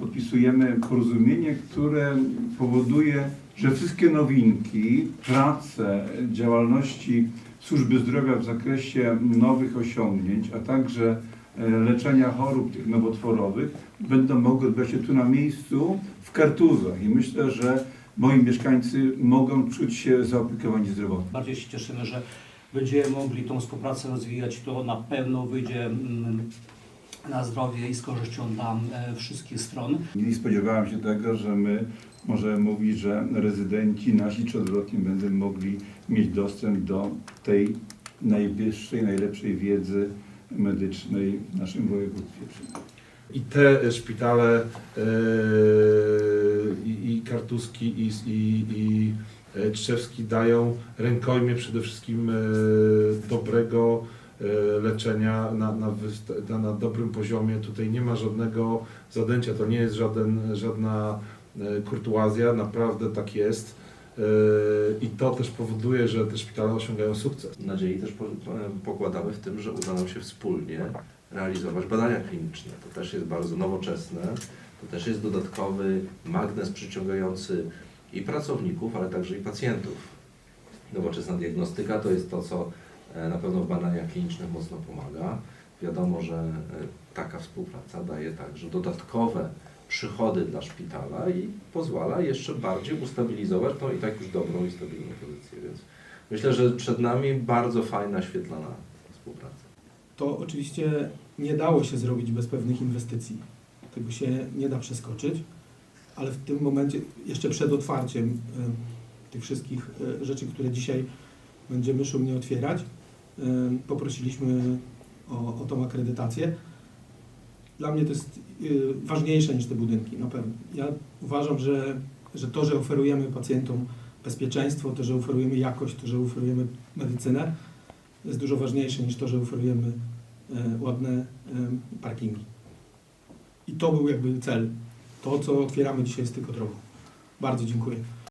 Podpisujemy porozumienie, które powoduje, że wszystkie nowinki, prace, działalności służby zdrowia w zakresie nowych osiągnięć, a także e, leczenia chorób tych nowotworowych będą mogły odbywać się tu na miejscu w Kartuzach. I myślę, że moi mieszkańcy mogą czuć się zaopiekowani zdrowotnie. Bardziej się cieszymy, że będziemy mogli tą współpracę rozwijać. To na pewno wyjdzie mm, na zdrowie i z korzyścią dla e, wszystkich stron. Nie spodziewałem się tego, że my możemy mówić, że rezydenci nasi czy odwrotnie będą mogli mieć dostęp do tej najwyższej, najlepszej wiedzy medycznej w naszym województwie. I te szpitale e, i, Kartuski i, i, i e, Trzewski dają rękojmie przede wszystkim dobrego leczenia na, na, na, dobrym poziomie. Tutaj nie ma żadnego zadęcia, to nie jest żaden, żadna e, kurtuazja, naprawdę tak jest. E, I to też powoduje, że te szpitale osiągają sukces. Nadziei też po, pokładamy w tym, że uda nam się wspólnie realizować badania kliniczne. To też jest bardzo nowoczesne, to też jest dodatkowy magnes przyciągający i pracowników, ale także i pacjentów. Nowoczesna diagnostyka to jest to, co e, na pewno w badaniach klinicznych mocno pomaga. Wiadomo, że e, taka współpraca daje także dodatkowe przychody dla szpitala i pozwala jeszcze bardziej ustabilizować tą i tak już dobrą i stabilną pozycję. Więc myślę, że przed nami bardzo fajna, świetlana współpraca. To oczywiście nie dało się zrobić bez pewnych inwestycji. Tego się nie da przeskoczyć, ale w tym momencie, jeszcze przed otwarciem e, tych wszystkich e, rzeczy, które dzisiaj będziemy szumnie otwierać, e, poprosiliśmy o, o tą akredytację. Dla mnie to jest e, ważniejsze niż te budynki, na pewno. Ja uważam, że, że to, że oferujemy pacjentom bezpieczeństwo, to, że oferujemy jakość, to, że oferujemy medycynę, jest dużo ważniejsze niż to, że oferujemy e, ładne parkingi. I to był jakby cel. To, co otwieramy dzisiaj, jest tylko drogą. Bardzo dziękuję.